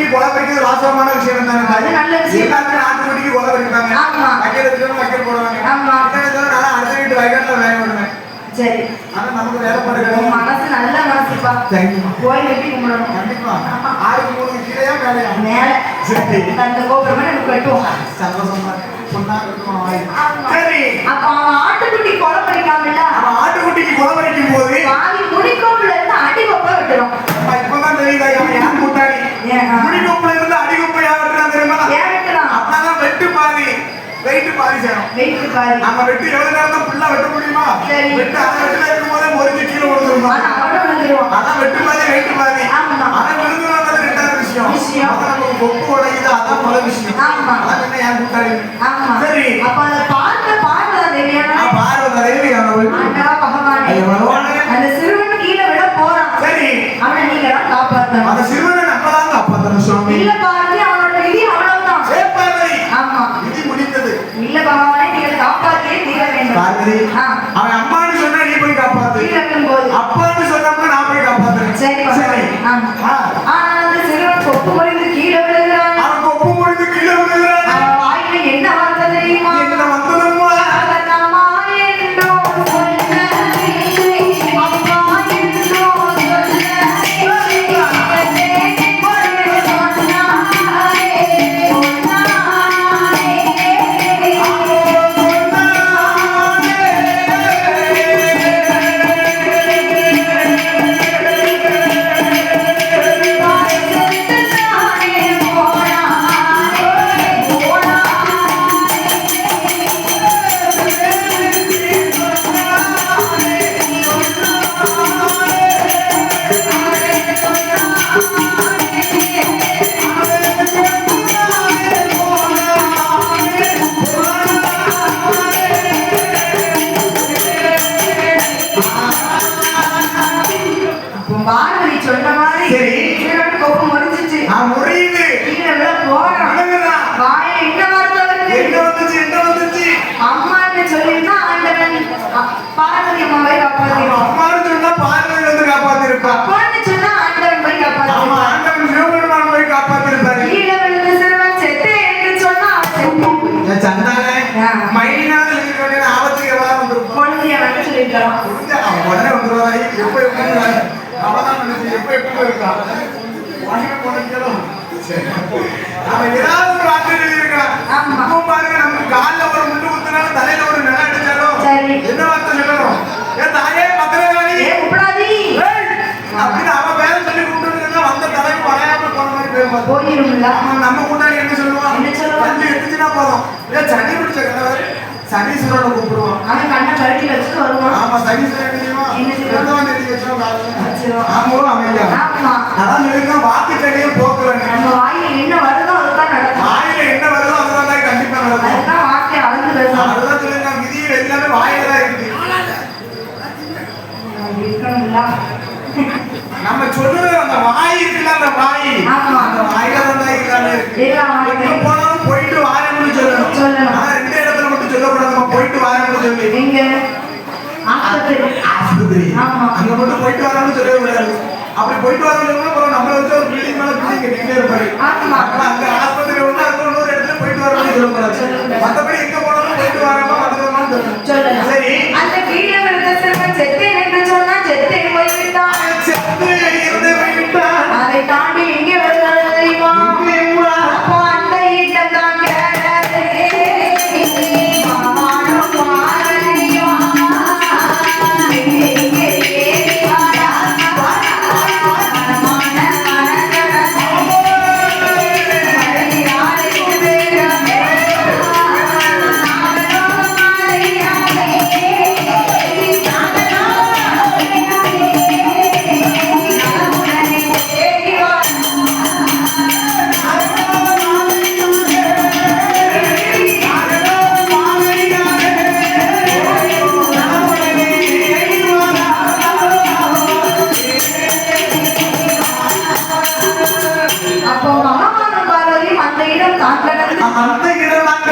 ஆட்டுக்குட்டிக்கு கொலை பறிக்கிறது வாசகமான விஷயம் தானே அது நல்ல விஷயம். எல்லாருமே ஆட்டுக்குட்டிக்கு கொலை பறிக்கிறாங்க ஆமா. வைக்கிறது இருக்கணும், வைக்கல் போடுவாங்க. ஆமா. நான் அடுத்த வீட்டு வயக்காட்டுல வேலை விடுவேன் சரி. ஆனா நமக்கு உன் கிடையாது மனசு நல்ல மனசுப்பா. கோயில் எப்படி கும்பிடணும். கண்டிப்பா. ஆறுக்கு மூணு கீழையா வேலையா மேல. சரி. அந்த கோபுரமா எனக்கு கட்டுவோம் சந்தோஷமா. ஆமா. சரி அப்ப அவன் ஆட்டுக்குட்டி கொலை பண்ணிக்காமல அவன் ஆட்டுக்குட்டிக்கு கொலை பறிக்கும் போது பாவி முடிக்கோப்புல இருந்து அடி கொப்பா விட்டுரும் அப்பா, இப்பதான் தெரியுதா அவன் யார் கூட்டாளி ஏன்? முடிக்கொப்புல இருந்து அடிக்கொப்பை யார் வெட்டுறான் தெரியுமா ஏன் விட்டுறான் அப்பதான் வெட்டு பாதி. வெயிட்டு பாதி சேரும். வெயிட் பாரு நம்ம வெட்டு எவ்வளவு நேரம் தான் ஃபுல்லா வெட்ட முடியுமா? சரி. வெட்டு அதை வெட்டுல இருக்கும் போதே முறிஞ்சு கீழே விழுந்துருமா? ஆனா அதான் வெட்டு பாதி வெயிட்டு பாதி. ஆனா விழுந்துருவாங்கிறது ரெண்டாவது விஷயம். விஷயம். நமக்கு கொப்பு உடையுது? அதான் முதல் விஷயம். ஆமா. அதான் என்ன ஏன் கூட்டாளி ஆமா. சரி. அப்ப அந்த பார்வத தேவி அவள் ஆண்டவா பகவானே. ஐயோ, பகவானே. அந்த சிறுவன் கீழே விட போறான். சரி. அவனை நீங்க தான் காப்பாத்தணும். அந்த சிறுவனை நம்மளாங்க அப்பத்தன சுவாமி. இல்ல உடனே வந்துருவாய் எப்ப எப்படி அவதான் நினைச்சு எப்ப எப்படி இருக்கான் உடனே போனீங்களும் அவன் ஏதாவது ஒரு ஆச்சரியம் இருக்கான் ஆமா. இப்போ பாருங்க நம்ம கால்ல ஒரு முண்டு குத்துனாலும் தலையில ஒரு நிலம் அடிச்சாலும். என்ன வார்த்தை சொல்லணும் ஏன் தாயே ஏய்! அப்படின்னு அவன் பேரை சொல்லி கூப்பிட்டு வந்த தலைமை வரையாம போன மாதிரி பார்த்து போயிரும்ல நம்ம முன்னாடி என்ன சொல்லுவான்? வந்து எடுத்துச்சுன்னா போதும் ஏன் சனி பிடிச்ச கணவர் சனீஸ்வரனை கூப்பிடுவான் அவன் கண்ணை கழட்டி வச்சுட்டு வருவான். ஆமா சனீஸ்வரன் செய்வான்? எத்தவன் தேதி வச்சோம் ஆமா. அதான் சொல்லியிருக்கான் வாக்கு செடியை போக்குறேன் நம்ம வாயில என்ன வருதோ அதுதான் நடக்கும். வாயில என்ன வருதோ அதுதான் தான் கண்டிப்பா நடக்கும். அதுதான் வார்த்தை அளந்து பேசணும் அதுதான் சொல்லியிருக்கான் விதியில் எல்லாமே வாயில தான் இருக்கு இருக்கணும்ல. நம்ம சொல்லுறது அந்த வாய் இருக்குல்ல அந்த வாய். ஆமா. அந்த வாயில தான் இருக்கு எல்லாம் எங்க வாயில போனாலும் போயிட்டு வாரேன்னு சொல்லணும் சொல்லணும். ஆனா ரெண்டு இடத்துல மட்டும் சொல்லக்கூடாது நம்ம போயிட்டு வாரேன்னு சொல்லி எங்க? ஆஸ்பத்திரி. அங்க மட்டும் போயிட்டு வரணும்னு சொல்லவே கூடாது அப்படி போயிட்டு வரணும்னா அப்புறம் நம்மள வச்சு ஒரு பில்டிங் மேல பில்டிங் கட்டிட்டே இருப்பாரு. அங்க ஆஸ்பத்திரி ஒண்ணு அங்க இன்னொரு இடத்துல போயிட்டு வரணும்னு சொல்லக்கூடாது. மத்தபடி எங்க போனாலும் போயிட்டு வராம வந்துடணும்னு சொல்லணும் அந்த இடம்